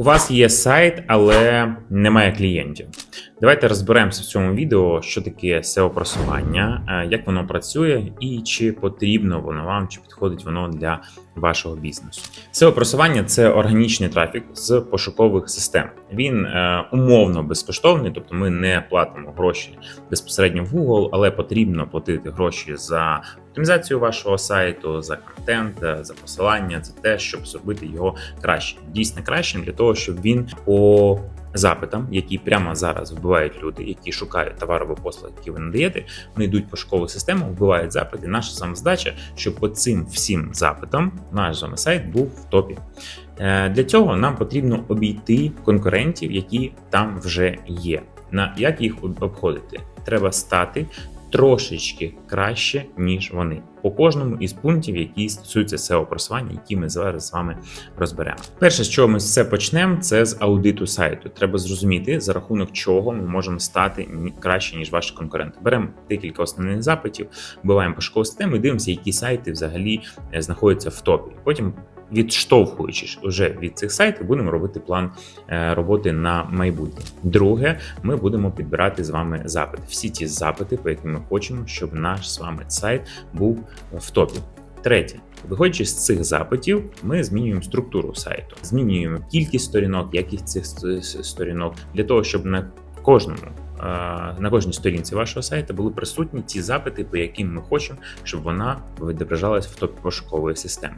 У вас є сайт, але немає клієнтів. Давайте розберемося в цьому відео, що таке SEO просування, е, як воно працює і чи потрібно воно вам, чи підходить воно для вашого бізнесу. SEO просування це органічний трафік з пошукових систем. Він е, умовно безкоштовний, тобто ми не платимо гроші безпосередньо в Google, але потрібно платити гроші за оптимізацію вашого сайту, за контент, е, за посилання, за те, щоб зробити його кращим, дійсно кращим для того, щоб він по запитам, які прямо зараз вбивають люди, які шукають товар або послуги, які ви надаєте, вони йдуть в пошукову систему, вбивають запити. Наша саме задача, щоб по цим всім запитам наш з вами сайт був в топі. Е, Для цього нам потрібно обійти конкурентів, які там вже є. На як їх обходити? Треба стати трошечки краще, ніж вони по кожному із пунктів, які стосуються SEO просування, які ми зараз з вами розберемо. Перше, з чого ми все почнемо, це з аудиту сайту. Треба зрозуміти, за рахунок чого ми можемо стати краще, ніж ваші конкуренти. Беремо декілька основних запитів, вбиваємо пошукову систему і дивимося, які сайти взагалі е, знаходяться в топі. Потім. Відштовхуючись уже від цих сайтів, будемо робити план е, роботи на майбутнє. Друге, ми будемо підбирати з вами запити. Всі ті запити, по яким ми хочемо, щоб наш з вами сайт був в топі. Третє, виходячи з цих запитів, ми змінюємо структуру сайту, змінюємо кількість сторінок, якість цих сторінок для того, щоб на кожному. Е, На кожній сторінці вашого сайту були присутні ті запити, по яким ми хочемо, щоб вона відображалась в топі пошукової системи.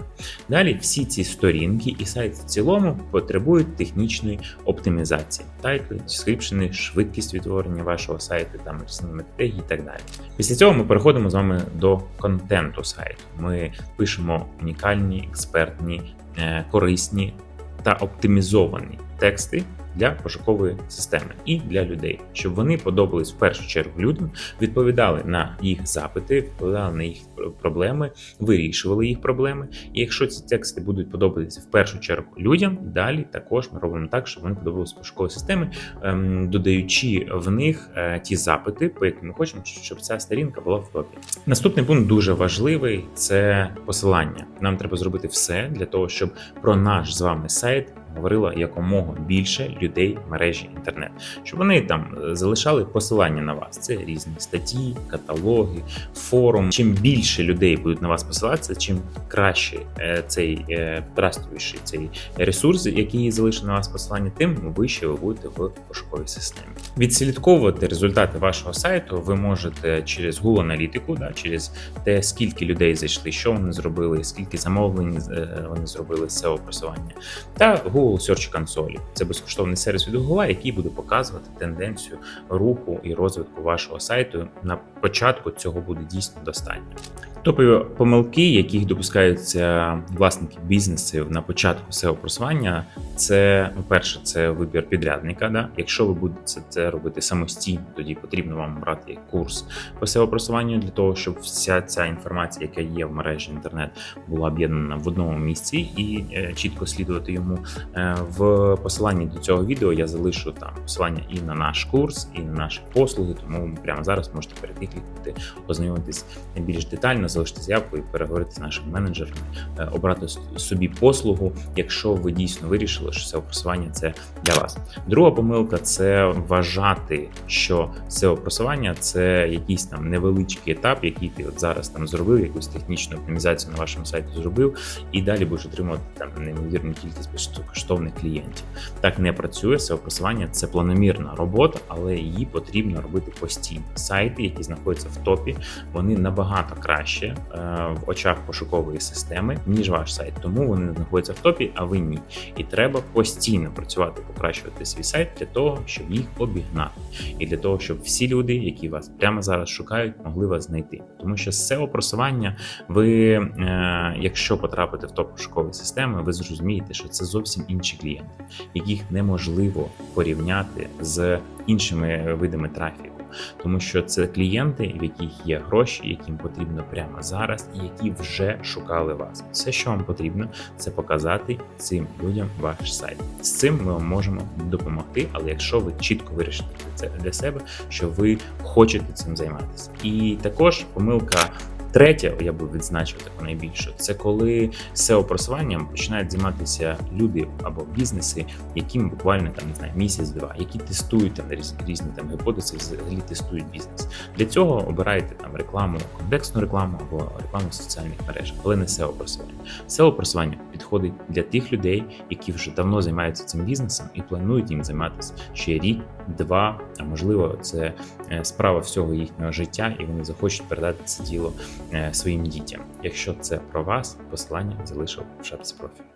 Далі всі ці сторінки і сайт в цілому потребують технічної оптимізації, тайтли, скріпшени, швидкість відтворення вашого сайту, там різні і так далі. Після цього ми переходимо з вами до контенту сайту. Ми пишемо унікальні, експертні, е, корисні та оптимізовані тексти. Для пошукової системи і для людей, щоб вони подобались в першу чергу людям, відповідали на їх запити, відповідали на їх проблеми, вирішували їх проблеми. І якщо ці тексти будуть подобатися в першу чергу людям, далі також ми робимо так, щоб вони подобалися пошукової системи, ем, додаючи в них е, ті запити, по яким ми хочемо, щоб ця сторінка була в топі. Наступний пункт дуже важливий це посилання. Нам треба зробити все для того, щоб про наш з вами сайт. Говорило якомога більше людей в мережі інтернет, щоб вони там е, залишали посилання на вас. Це різні статті, каталоги, форум. Чим більше людей будуть на вас посилатися, чим краще е, цей е, трастовіший цей ресурс, який залишив на вас посилання, тим вище ви будете в пошуковій системі. Відслідковувати результати вашого сайту ви можете через Google аналітику, да, через те, скільки людей зайшли, що вони зробили, скільки замовлень е, вони зробили з SEO просування, та Google Search Console. Це безкоштовний сервіс від Google, який буде показувати тенденцію руху і розвитку вашого сайту. На початку цього буде дійсно достатньо. Топові помилки, яких допускаються власники бізнесів на початку SEO просування, це перше, це вибір підрядника. Да? Якщо ви будете це робити самостійно, тоді потрібно вам брати курс по SEO просуванню для того, щоб вся ця інформація, яка є в мережі інтернет, була об'єднана в одному місці і е, чітко слідувати йому. Е, в посиланні до цього відео я залишу там посилання і на наш курс, і на наші послуги. Тому прямо зараз можете перекликати, ознайомитись більш детально, залишити заявку і переговорити з нашими менеджерами, е, обрати собі послугу, якщо ви дійсно вирішили, що SEO просування це для вас. Друга помилка це вважати, що SEO просування це якийсь там невеличкий етап, який ти от зараз там зробив, якусь технічну оптимізацію на вашому сайті зробив, і далі будеш отримувати там неймовірну кількість безкоштовних клієнтів. Так не працює SEO просування це планомірна робота, але її потрібно робити постійно. Сайти, які знаходяться в топі, вони набагато краще е, в очах пошукової системи, ніж ваш сайт. Тому вони знаходяться в топі, а ви ні. І треба постійно працювати, покращувати свій сайт для того, щоб їх обігнати, і для того, щоб всі люди, які вас прямо зараз шукають, могли вас знайти. Тому що з SEO просування ви, е, якщо потрапите в топ пошукової системи, ви зрозумієте, що це зовсім інші клієнти, яких неможливо порівняти з іншими видами трафіку. Тому що це клієнти, в яких є гроші, яким потрібно прямо зараз, і які вже шукали вас. Все, що вам потрібно, це показати цим людям ваш сайт. З цим ми вам можемо допомогти, але якщо ви чітко вирішите це для себе, що ви хочете цим займатися. І також помилка Третє, я би відзначив таку найбільше, це коли seo просуванням починають займатися люди або бізнеси, яким буквально там не знаю місяць-два, які тестують там різ- різні там гіпотези, взагалі тестують бізнес. Для цього обирайте там рекламу, контекстну рекламу або рекламу в соціальних мережах, але не seo просування. Seo просування підходить для тих людей, які вже давно займаються цим бізнесом і планують їм займатися ще рік, два, а можливо, це е, справа всього їхнього життя, і вони захочуть передати це діло е, своїм дітям. Якщо це про вас, посилання залишив в шапці профілю.